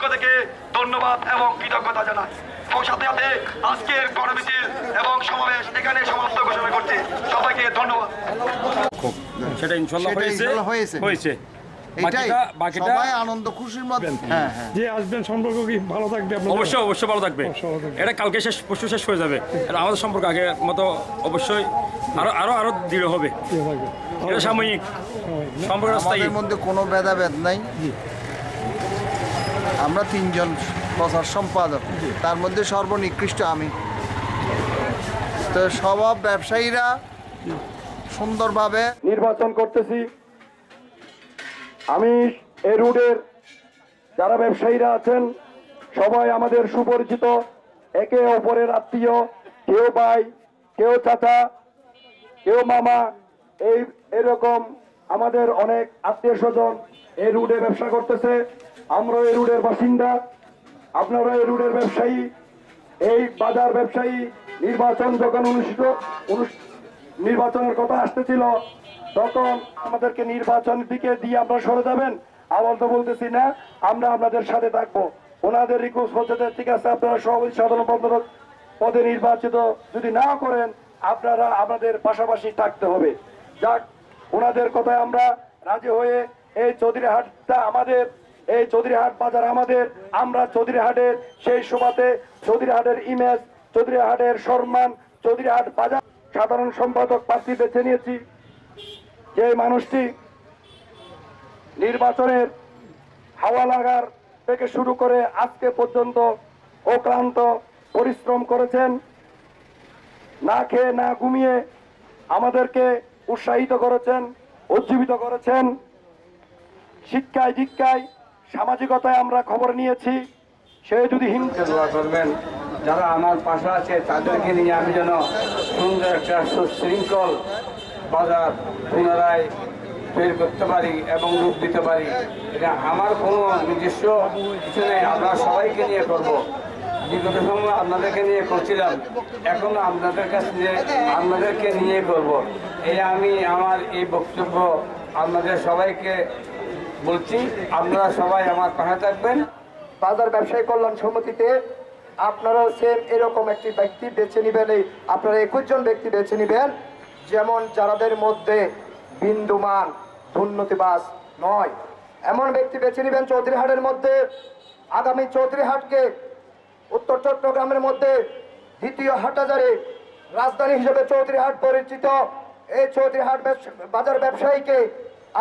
পক্ষ থেকে ধন্যবাদ এবং কৃতজ্ঞতা জানাই। এবং সাথে সাথে আজকের গণমিছিল এবং সমাবেশ এখানে সমাপ্ত ঘোষণা করছে। সবাইকে ধন্যবাদ। সেটা ইনশাল্লাহ হয়েছে। হয়েছে। হয়েছে। এটাই বাকিটা বাকিটা সবাই আনন্দ খুশির মধ্যে। হ্যাঁ হ্যাঁ। যে আসবেন সম্পর্ক কি ভালো থাকবে আপনাদের? অবশ্যই অবশ্যই ভালো থাকবে। অবশ্যই ভালো থাকবে। এটা কালকে শেষ পরশু শেষ হয়ে যাবে। এটা আমাদের সম্পর্ক আগের মতো অবশ্যই। আরও আরও আরও দৃঢ় হবে। এটা সাময়িক। সম্পর্ক মধ্যে কোনো ভেদাভেদ নাই। আমরা তিনজন প্রচার সম্পাদক। তার মধ্যে সর্বনিকৃষ্ট আমি। তো সব ব্যবসায়ীরা সুন্দরভাবে নির্বাচন করতেছি। আমি এ রুটের যারা ব্যবসায়ীরা আছেন সবাই আমাদের সুপরিচিত একে অপরের আত্মীয় কেউ ভাই কেউ চাচা কেউ মামা এই এরকম আমাদের অনেক আত্মীয় স্বজন এই রুটে ব্যবসা করতেছে আমরা এই রুটের বাসিন্দা আপনারা এই রুডের ব্যবসায়ী। এই বাজার ব্যবসায়ী নির্বাচন যখন অনুষ্ঠিত, অনুষ্ঠ- নির্বাচনের কথা আসতেছিল, তখন আমাদেরকে নির্বাচনের দিকে দিয়ে আপনারা সরে যাবেন। আবার তো বলতেছি, না, আমরা আপনাদের সাথে থাকব। ওনাদের রিকোয়েস্ট হচ্ছে ঠিক আছে, আপনারা সভাপতি সাধারণ সম্পাদক পদে নির্বাচিত যদি না করেন, আপনারা আপনাদের পাশাপাশি থাকতে হবে। যাক, ওনাদের কথায় আমরা রাজি হয়ে এই চৌধুরীহাটটা আমাদের, এই চৌধুরীহাট বাজার আমাদের। আমরা চৌধুরীহাটের সেই সভাতে চৌধুরীহাটের ইমেজ চৌধুরীহাটের সম্মান, চৌধুরীহাট বাজার সাধারণ সম্পাদক প্রার্থী বেছে নিয়েছি। যে মানুষটি নির্বাচনের হাওয়া লাগার থেকে শুরু করে আজকে পর্যন্ত অক্লান্ত পরিশ্রম করেছেন, না খেয়ে না ঘুমিয়ে আমাদেরকে উৎসাহিত করেছেন, উজ্জীবিত করেছেন। শিক্ষায় দীক্ষায় সামাজিকতায় আমরা খবর নিয়েছি। সে যদি হিংসা দোয়া করবেন যারা আমার পাশে আছে, তাদেরকে নিয়ে আমি যেন সুন্দর একটা সুশৃঙ্খল বাজার পুনরায় তৈরি করতে পারি এবং রূপ দিতে পারি। এটা আমার কোনো নিজস্ব কিছু নেই, আমরা সবাইকে নিয়ে করব। বিগত সময় আপনাদেরকে নিয়ে করছিলাম, এখন আপনাদের কাছে আপনাদেরকে নিয়ে করব। এই আমি আমার এই বক্তব্য আপনাদের সবাইকে বলছি, আপনারা সবাই আমার পাশে থাকবেন। বাজার ব্যবসায়ী কল্যাণ সমিতিতে আপনারাও সেম এরকম একটি ব্যক্তি বেছে নেবেন এই আপনারা একুশ জন ব্যক্তি বেছে নেবেন। যেমন যারাদের মধ্যে বিন্দুমান দুর্নীতিবাস নয়। এমন ব্যক্তি বেছে নেবেন চৌধুরীহাটের মধ্যে। আগামী চৌধুরীহাটকে উত্তর চট্টগ্রামের মধ্যে দ্বিতীয় হাটহাজারে রাজধানী হিসেবে চৌধুরীহাট পরিচিত। এই চৌধুরীহাট বাজার ব্যবসায়ীকে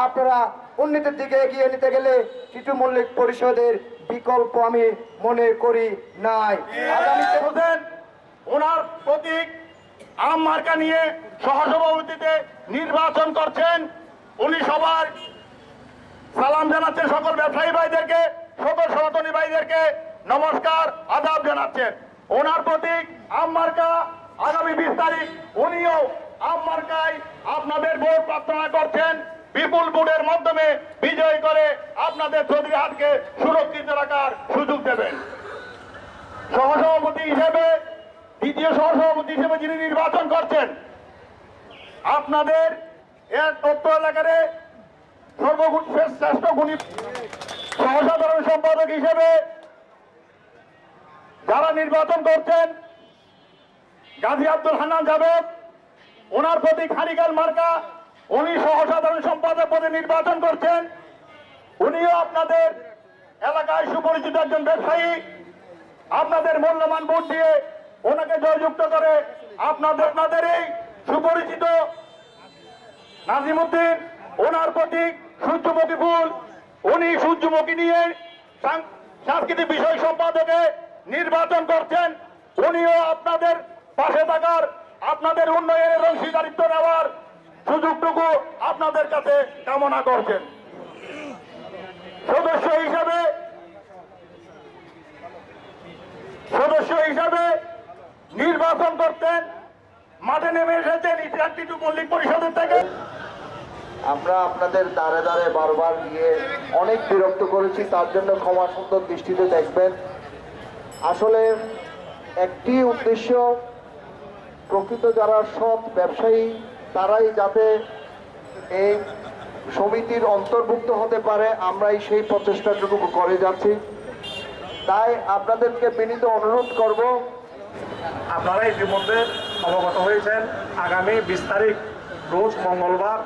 আপনারা উন্নতির দিকে এগিয়ে নিতে গেলে টিটু মল্লিক পরিষদের বিকল্প আমি মনে করি নাই। আগামীতে হোসেন ওনার প্রতীক আম মার্কা নিয়ে সহসভাপতিতে নির্বাচন করছেন। উনি সবার সালাম জানাচ্ছেন সকল ব্যবসায়ী ভাইদেরকে, সকল সনাতনী ভাইদেরকে। নমস্কার, আদাব জানাচ্ছেন। ওনার প্রতীক আম মার্কা আগামী বিশ তারিখ, উনিও আম মার্কায় আপনাদের ভোট প্রার্থনা করছেন। বিপুল ভোটের মাধ্যমে বিজয় করে আপনাদের চৌধুরীহাটকে সুরক্ষিত রাখার সুযোগ দেবেন। সহসভাপতি হিসেবে, দ্বিতীয় সহসভাপতি হিসেবে যিনি নির্বাচন করছেন, আপনাদের এর তথ্য এলাকারে শ্রেষ্ঠ গুণী সম্পাদক হিসেবে যারা নির্বাচন করছেন, গাজী আব্দুল হান্নান জাবেদ ওনার প্রতি খানিকাল মার্কা উনি সহসাধারণ সম্পাদক পদে নির্বাচন করছেন। উনিও আপনাদের এলাকায় সুপরিচিত একজন ব্যবসায়ী। আপনাদের মূল্যবান ভোট দিয়ে ওনাকে জয়যুক্ত করে আপনাদের আপনাদের এই সুপরিচিত নাজিমুদ্দিন, ওনার প্রতীক সূর্যমুখী ফুল। উনি সূর্যমুখী নিয়ে সাংস্কৃতিক বিষয় সম্পাদকে নির্বাচন করছেন। উনিও আপনাদের পাশে থাকার, আপনাদের উন্নয়নের অংশীদারিত্ব নেওয়ার সুযোগটুকু আপনাদের কাছে কামনা করছেন। সদস্য হিসাবে সদস্য হিসাবে নির্বাচন করতেন, মাঠে নেমে এসেছেন ইতিহাসটিটু মল্লিক পরিষদের থেকে। আমরা আপনাদের দাঁড়ে দাঁড়ে বারবার গিয়ে অনেক বিরক্ত করেছি, তার জন্য ক্ষমা সুন্দর দৃষ্টিতে দেখবেন। আসলে একটি উদ্দেশ্য, প্রকৃত যারা সৎ ব্যবসায়ী তারাই যাতে এই সমিতির অন্তর্ভুক্ত হতে পারে, আমরাই সেই প্রচেষ্টাটুকু করে যাচ্ছি। তাই আপনাদেরকে বিনীত অনুরোধ করব আপনারা ইতিমধ্যে অবগত হয়েছেন, আগামী বিশ তারিখ, রোজ মঙ্গলবার,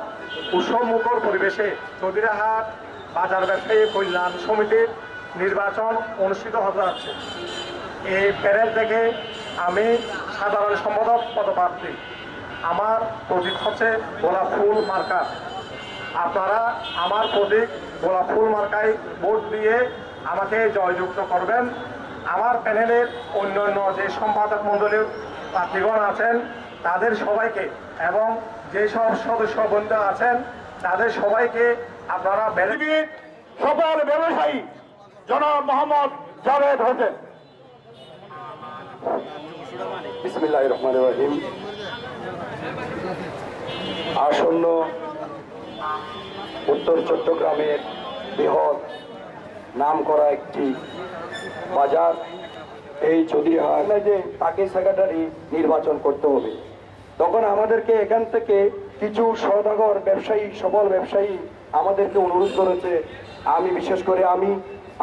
উৎসবমুখর পরিবেশে চৌধুরীহাট বাজার ব্যবসায়ী কল্যাণ সমিতির নির্বাচন অনুষ্ঠিত হতে যাচ্ছে। এই প্যানেল থেকে আমি সাধারণ সম্পাদক, পদপ্রার্থী আমার প্রতীক হচ্ছে গোলাপ ফুল মার্কা। আপনারা আমার প্রতীক গোলাপ ফুল মার্কায় ভোট দিয়ে আমাকে জয়যুক্ত করবেন। আমার প্যানেলের অন্যান্য যে সম্পাদক মণ্ডলীর প্রার্থীগণ আছেন, তাদের সবাইকে এবং যেসব সদস্য বন্ধু আছেন, তাদের সবাইকে আপনারা বেনিফিট সকল ব্যবসায়ী জনাব মোহাম্মদ জাভেদ হোসেন। বিসমিল্লাহ রহমান রহিম। আসন্ন উত্তর চট্টগ্রামের বৃহৎ নাম করা একটি বাজার, এই চৌধুরীহাট যে তাকে সেক্রেটারি নির্বাচন করতে হবে। তখন আমাদেরকে এখান থেকে কিছু সদাগর ব্যবসায়ী, সবল ব্যবসায়ী আমাদেরকে অনুরোধ করেছে। আমি বিশেষ করে আমি,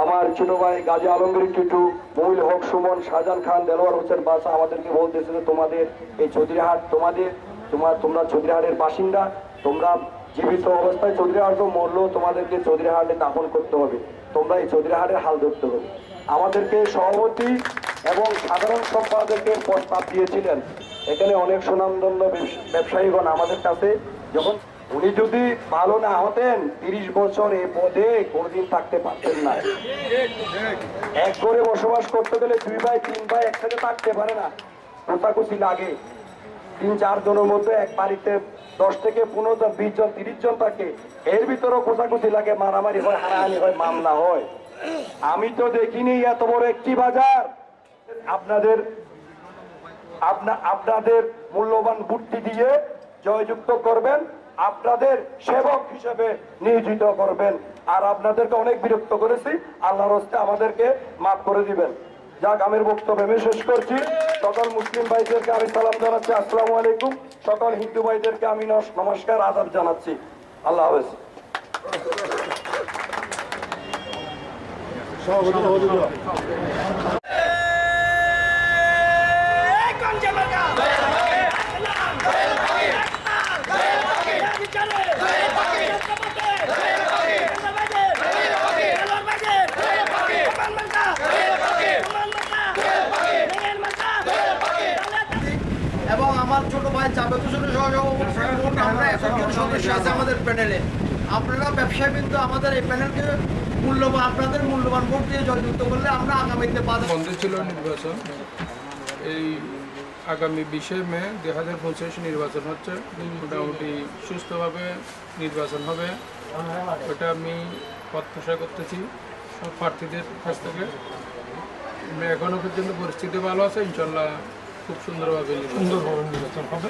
আমার ছোট ভাই গাজী আলমগীর টুটু, মহিল হক সুমন, শাহজাহান খান, দেলোয়ার হোসেন বাসা আমাদেরকে বলতেছে তোমাদের এই চৌধুরীহাট তোমাদের তোমার, তোমরা চৌধুরীহাটের বাসিন্দা, তোমরা জীবিত অবস্থায় চৌধুরীহাট মরলেও তোমাদেরকে চৌধুরীহাটে দাফন করতে হবে। তোমরা এই চৌধুরীহাটের হাল ধরতে হবে। আমাদেরকে সভাপতি এবং সাধারণ সম্পাদকের প্রস্তাব দিয়েছিলেন। এখানে অনেক ব্যবস- ব্যবসায়ীগণ আমাদের কাছে, যখন উনি যদি ভালো না হতেন, তিরিশ বছর এ পদে কোনোদিন থাকতে পারতেন না। এক করে বসবাস করতে গেলে দুই ভাই তিন ভাই একসাথে থাকতে পারে না। কোথাকুচি লাগে। তিন চার জনের মধ্যে এক বাড়িতে দশ থেকে পনেরো জন, বিশ জন, তিরিশ জন থাকে। এর ভিতরেও কোথাকুচি লাগে, মারামারি হয় হারাহানি হয়, মামলা হয়। আমি তো দেখিনি এত বড় একটি বাজার। আপনাদের, আপনা, আপনাদের মূল্যবান বুদ্ধি দিয়ে জয়যুক্ত করবেন, আপনাদের সেবক হিসেবে নিয়োজিত করবেন। আর আপনাদেরকে অনেক বিরক্ত করেছি, আল্লাহর হস্তে আমাদেরকে মাফ করে দিবেন। যাক, আমের বক্তব্য আমি শেষ করছি। সকল মুসলিম ভাইদেরকে আমি সালাম জানাচ্ছি। আসসালামু আলাইকুম। সকল হিন্দু ভাইদেরকে আমি নমস্কার, আদাব জানাচ্ছি। আল্লাহ হাফেজ। এবং আমার ছোট ভাই জাবেদ হোসেনের সহ আমরা একজন আছে আমাদের প্যানেলে আপনারা ব্যবসায়ী কিন্তু আমাদের এই প্যানেলকে মূল্যবান, আপনাদের মূল্যবান ভোট দিয়ে জয়যুক্ত করলে আমরা আগামীতে বন্ধ ছিল নির্বাচন। এই আগামী বিশে মে দুই হাজার পঁচিশ নির্বাচন হচ্ছে। মোটামুটি সুস্থভাবে নির্বাচন হবে। ওটা আমি প্রত্যাশা করতেছি সব প্রার্থীদের কাছ থেকে। আমরা এখনও পর্যন্ত পরিস্থিতি ভালো আছে, ইনশাল্লাহ খুব সুন্দরভাবে সুন্দরভাবে নির্বাচন হবে।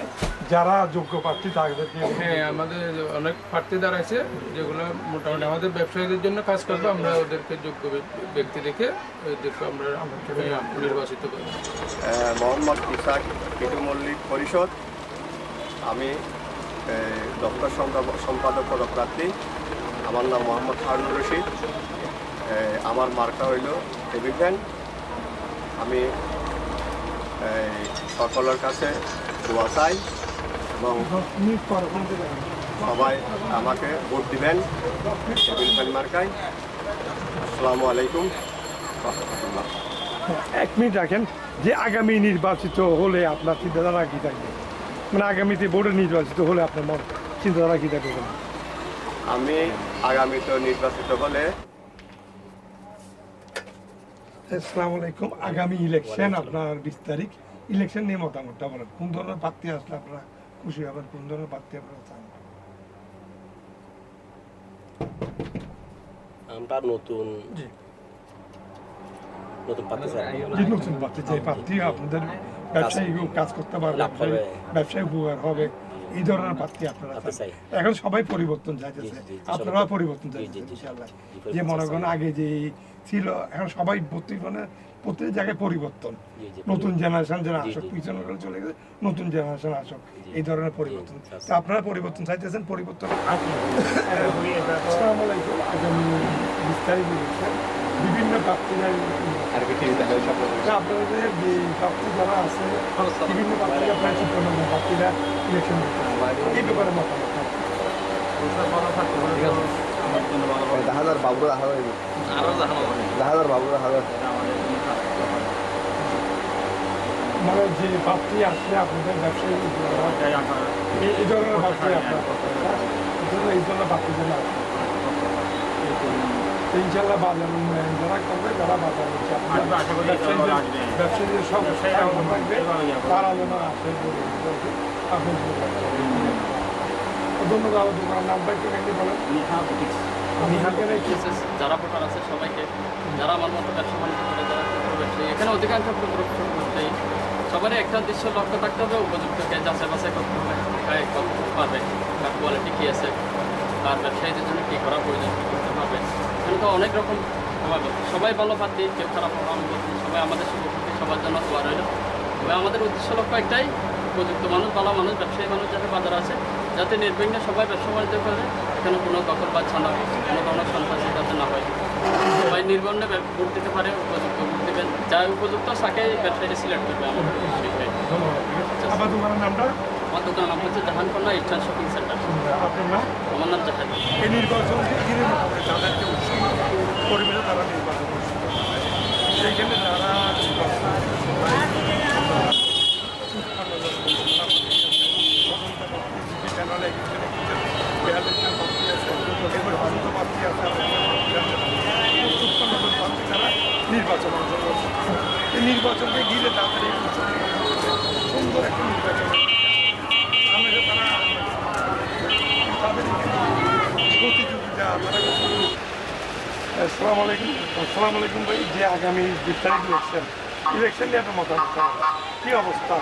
যারা যোগ্য প্রার্থী তাদেরকে হ্যাঁ আমাদের অনেক প্রার্থী দাঁড়াইছে যেগুলো মোটামুটি আমাদের ব্যবসায়ীদের জন্য কাজ করবে আমরা ওদেরকে যোগ্য ব্যক্তি- দেখে ওদেরকে আমরা নির্বাচিত করব। মোহাম্মদ ইসাক কিটু মল্লিক পরিষদ। আমি দপ্তর সম্পা- সম্পাদক পদপ্রার্থী। আমার নাম মোহাম্মদ হারুন রশিদ। আমার মার্কা হইল টেবিল আমি সকলের কাছে দোয়া চাই এবং সবাই আমাকে ভোট দিবেন মার্কায়। আসসালামু আলাইকুম। রহমতুল্লাহ এক মিনিট রাখেন যে আগামী নির্বাচিত হলে আপনার চিন্তাধারা কি থাকবে? মানে আগামীতে বোর্ডে নির্বাচিত হলে আপনার মন চিন্তাধারা কি থাকবে? আমি আগামীতে নির্বাচিত হলে আসসালামু আলাইকুম। আগামী ইলেকশন আপনার বিশ তারিখ। ইলেকশন নিয়ে মতামতটা বলেন। কোন ধরনের প্রার্থী আসলে আপনারা খুশি হবেন? কোন ধরনের প্রার্থী আপনারা চান? আমরা নতুন নতুন চাই। প্রার্থী যে প্রার্থী আপনাদের ব্যবসায়ী কাজ করতে পারবে ব্যবসায়ী উপকার হবে। এই ধরনের প্রার্থী আপনারা। এখন সবাই পরিবর্তন চাইতেছে জি, জি, জি, আপনারা পরিবর্তন যে মনে করেন আগে যে ছিল এখন সবাই প্রতি মানে প্রত্যেক জায়গায় পরিবর্তন। নতুন জেনারেশন যারা আসক পিছনে চলে গেছে নতুন জেনারেশন আসক এই ধরনের পরিবর্তন। তো আপনারা পরিবর্তন চাইতেছেন পরিবর্তন আগামী বিভিন্ন প্রার্থীরা আপনাদের যে প্রার্থী যারা আছে বিভিন্ন প্রার্থী আপনার চিত্র প্রার্থীরা ইলেকশন এই ব্যাপারে মতামত হাজার বাবু হাজার হাজার। বাবু হাজার মানে যে প্রার্থী আসলে আপনাদের ব্যবসায়ী এই- ধরনের প্রার্থী আপনার এই ধরনের- প্রার্থী তো ইনশাল্লাহ বাজার উন্নয়ন যারা করবে তারা বাজার ব্যবসায়ীদের ব্যবসায়ীদের সব থাকবে। তারা যেন আসে ধন্যবাদ দোকানের নামটা একটু বলেন। যারা ভোটার আছে সবাইকে যারা আমার মতো ব্যবসা বাণিজ্য করে যারা ব্যবসায়ী এখানে অধিকাংশ ব্যবসায়ী সবারই একটা দৃশ্য লক্ষ্য থাকতে হবে উপযুক্তকে যাচাই বাছাই করতে হবে। কতটুকু পারবে তার কোয়ালিটি কী আছে? তার ব্যবসায়ীদের জন্য কী করা প্রয়োজন, কী করতে পারবে এখানে তো অনেক রকম সবাই ভালো প্রার্থী, কেউ খারাপ আমি সবাই আমাদের শুভপ্রার্থী সবার জন্য দোয়া রইল। তবে আমাদের উদ্দেশ্য লক্ষ্য একটাই উপযুক্ত মানুষ, ভালো মানুষ, ব্যবসায়ী মানুষ যাতে বাজার আছে, যাতে নির্বিঘ্নে সবাই ব্যবসা বাণিজ্য করে, এখানে কোনো দখল বা ছানা, কোনো ধরনের সন্ত্রাসী যাতে না হয়। সবাই নির্বন্ধে ভোট দিতে পারে, উপযুক্ত ভোট দেবেন। যা উপযুক্ত তাকে ব্যবসায়ীরা সিলেক্ট করবে, আমাদের নামটা? আমার দোকানের নাম হচ্ছে জাহানকন্যা ইস্টার্ন শপিং সেন্টার। আপনার নাম? আমার নাম জাহান। এই নির্বাচনকে ঘিরে উৎসব পরিবেশে তারা নির্বাচন সেইখানে যারা নির্বাচন যে চ্যানেলে এখানে বিহারের যে প্রার্থী আছে, এরপরে অন্ত প্রার্থী আছে, আমরা উৎপন্ন যখন প্রার্থী তারা নির্বাচন অংশগ্রহণ করছে। এই নির্বাচনকে ঘিরে তাদের এই উৎসব সুন্দর একটা নির্বাচন আমাকে তারা তাদের প্রতিযোগিতা তারা আসসালামু আলাইকুম। আসসালামু আলাইকুম ভাই, যে আগামী বিশ তারিখ ইলেকশন ইলেকশন নিয়ে মতামত কি অবস্থা?